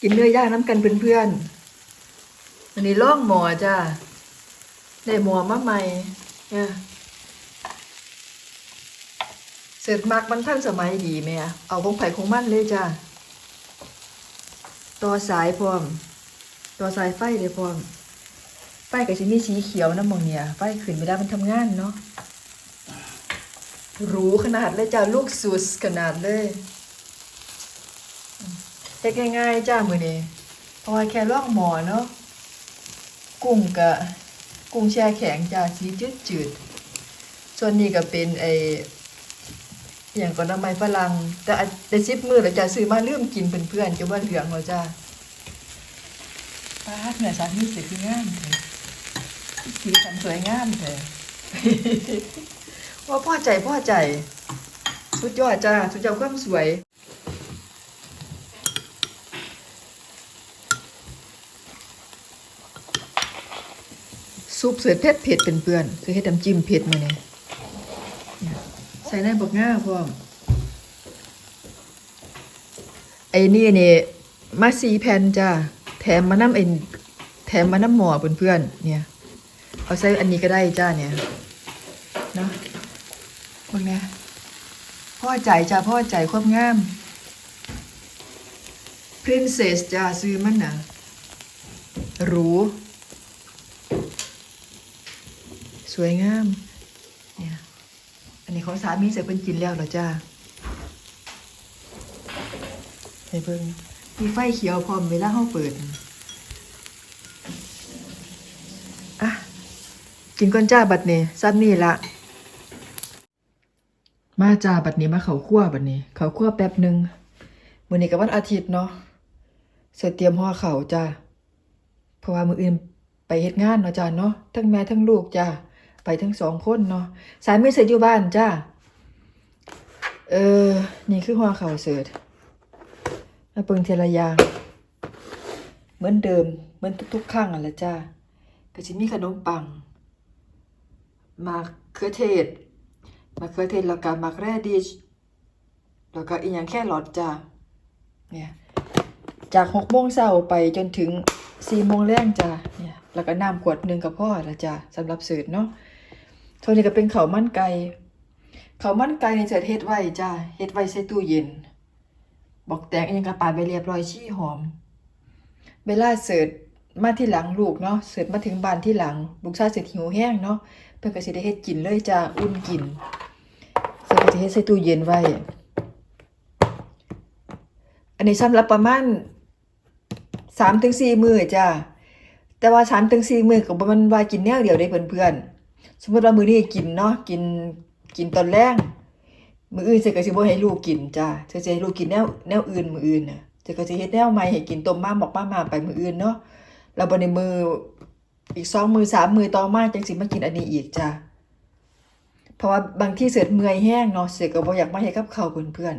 กินเนื้อย่างน้ำกันเพื่อนๆ อันนี้ล่องหมอจ้าได้หมอมาใหม่เนี่ยเสร็จมักมันทันสมัยดีไหมอะเอาของไผ่ของมันเลยจ้าต่อสายพร้อม ต่อสายไฟเลยพร้อม ไฟกับชิมีสีเขียวน้ำมองเนี่ยไฟขึ้นไม่ได้มันทำงานเนาะหรูขนาดเลยจ้าลูกสุดขนาดเลย เฮ็ดง่ายๆจ้ามือนี้เพราะว่าแค่ลอกหมอเนาะกุ้งกะกุ้งแช่แข็งจ้าสีจืดจืดๆส่วนนี้ก็เป็นไออย่างก็น้ำไม้ฝรั่งแต่อันซิบมือแล้วจ้าซื้อมาลืมกินเพื่อนๆจะว่าเหลืองแล้วจ้าป้าดเนื้อสามีสร็จที่งามเลยสีสันสวยงามเลยว่าพ่อใจพ่อใจ สุดยอดจ้า สุดยอดความสวย ซุปเสือเผ็ดเผ็ดเป็นเพื่อนคือให้น้ำจิ้มเผ็ดมาเนี่ยเนี่ยใส่ในบักง่าพร้อมไอ้นี่นี่มาสีแผ่นจ้าแถมมาน้ำเอ็นแถมมาน้ำหมอเพื่อนๆเนี่ยเอาใส่อันนี้ก็ได้จ้าเนี่ยเนาะพวกเนี้ยพ่อใจจ้าพ่อใจควบงาม Princess จ้าซื้อมันนะหรู สวยงาม เนี่ย อันนี้ของสามีเสร็จเป็นกินแล้วเหรอจ้าให้เบิ่งมีไฟเขียวพร้อมเวลาห้องเปิด อะ กินก้อนจ้าบัดนี้ซ้ำนี่ละมาจ้าบัดนี้มาเขาคั่วบัดนี้ เขาคั่วแป๊บหนึ่งมื้อนี้ก็วันอาทิตย์เนาะเสร็จเตรียมห่อเขาจ้าเพราะว่ามื้ออื่นไปเฮ็ดงานเนาะจ้าเนาะทั้งแม่ทั้งลูกจ้า ไปทั้งสองคนเนาะสายมือเสร็จอยู่บ้านจ้าเออ นี่คือห่อเข่าเสร็จมาเปิงเทละย่างเหมือนเดิม เหมือนทุกๆครั้งอะละจ้าก็สิมีขนมปังมะเขือเทศมะเขือเทศแล้วก็มะแรดิชแล้วก็อีกอย่างแค่หลอดจ้าเนี่ยจากหกโมงเช้าไปจนถึงสี่โมงแรงจ้าเนี่ยแล้วก็น้ำขวดหนึ่งกับพ่อละจ้าสำหรับเสิร์ฟเนาะ เท่านี้ก็เป็นเขามันไก่ข้ามันไก่ในเสร์ฟเฮ็ดไว้จ้าเฮ็ดไว้ใส่ตู้เย็น บอกแตงอีกอย่างกระปาดไปเรียบร้อยชี้หอมเวลาเสิร์ฟมาที่หลังลูกเนาะเสิร์ฟมาถึงบ้านที่หลัง ลูกชายเสิร์ฟหิวแห้งเนาะเพิ่นก็สิได้เฮ็ดกินเลยจ้าอุ่นกินเพิ่นก็สิเฮ็ดใส่ตู้เย็นไว้ อันนี้สำหรับประมาณ3ถึง4มื้อจ้าแต่ว่า3ถึง4มื้อก็บ่แม่นว่ากินแนวเดียวได้เพื่อนๆ สมมติว่ามื้อนี้กินเนาะกินกินตอนแลงมื้ออื่นสิก็สิบ่ให้ลูกกินจ้าสิจะให้ลูกกินแนวแนวอื่นมื้ออื่นน่ะสิก็สิเฮ็ดแนวใหม่ให้กินต้มมาหมอกมามาไปมื้ออื่นเนาะแล้วบ่ในมืออีกสองมือสามมือต่อมาจังสิมากินอันนี้อีกจ้ะเพราะว่าบางที่เสือเมื่อยแห้งเนาะเสือก็บ่อยากมาให้กับเข้าเพื่อน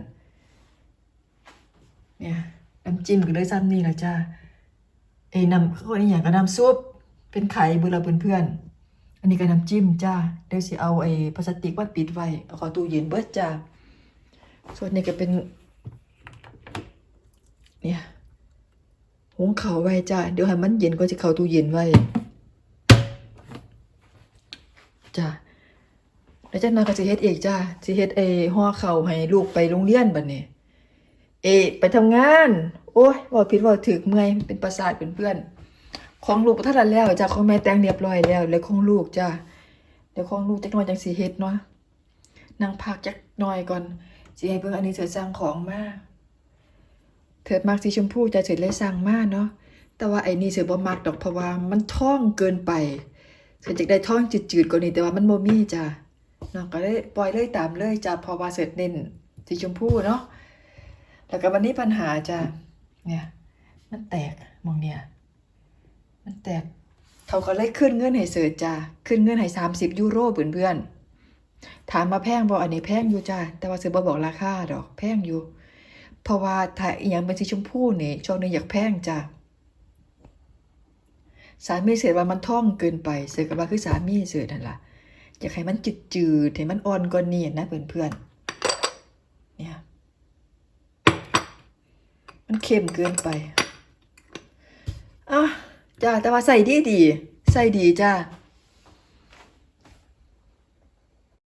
ๆเนี่ยน้ำจิ้มก็เลยซ้ำนี่ละจ้าไอ้น้ำเขาอันนี้อย่างก็น้ำซุปเป็นไข่เบื่อเพื่อนๆ อันนี้ก็น้ำจิ้มจ้า เดี๋ยวสิเอาไอ้พลาสติกมาปิดไว้ เอาข้าตู้เย็นเบิดจ้า ส่วนนี้ก็เป็น เนี่ยหุงข้าวไว้จ้า เดี๋ยวให้มันเย็นก็จะเข้าตู้เย็นไว้จ้าแล้วจากนั้นก็สิเฮ็ดเองจ้าสิเฮ็ดไอ้ห่อข้าวให้ลูกไปโรงเรียนบัดนี้ เอไปทำงาน โอ้ยว่าผิดว่าถูกเมื่อยเป็นประสาทเป็นเพื่อน ของลูกบ่ทันแล้วจ้าของแม่แต่งเรียบร้อยแล้วแล้วของลูกจ้าเดี๋ยวของลูกจักหน่อยจังสิเฮ็ดเนาะนั่งพักจักหน่อยก่อนสิให้เบิ่งอันนี้เสิสั่งของมาเถิดมักสีชมพูจะเถิดเลยสั่งมาเนาะแต่ว่าไอ้นี่เสือบ่มักดอกเพราะว่ามันท่องเกินไปเสือจะได้ท่องจืดๆกว่านี้แต่ว่ามันบ่มีจ้ะเนาะก็เลยปล่อยเลยตามเลยจ้ะพราะว่าเสือเน้นสีชมพูเนาะแล้วก็วันนี้ปัญหาจ้ะเนี่ยมันแตกมองเนี่ย มันแตก เขาก็เลยขึ้นเงินให้เสือจ้ะขึ้นเงินให้30ยูโรเพื่อนๆถามมาแพงบ่อันนี้แพงอยู่จ้ะแต่ว่าเสือบ่บอกราคาดอก แพงอยู่ เพราะว่าถ้าอีหยังเป็นสีชมพูนี่ช่วงนึงอยากแพงจ้ะสามีเสือว่ามันท่องเกินไป เสือกับว่าคือสามีเสือนั่นล่ะอยากให้มันจืดจืดให้มันอ่อนกว่านี้นะเพื่อนๆเนี่ย มันเค็มเกินไป จ้าแต่ว่าใส่ดีดีใส่ดีจ้า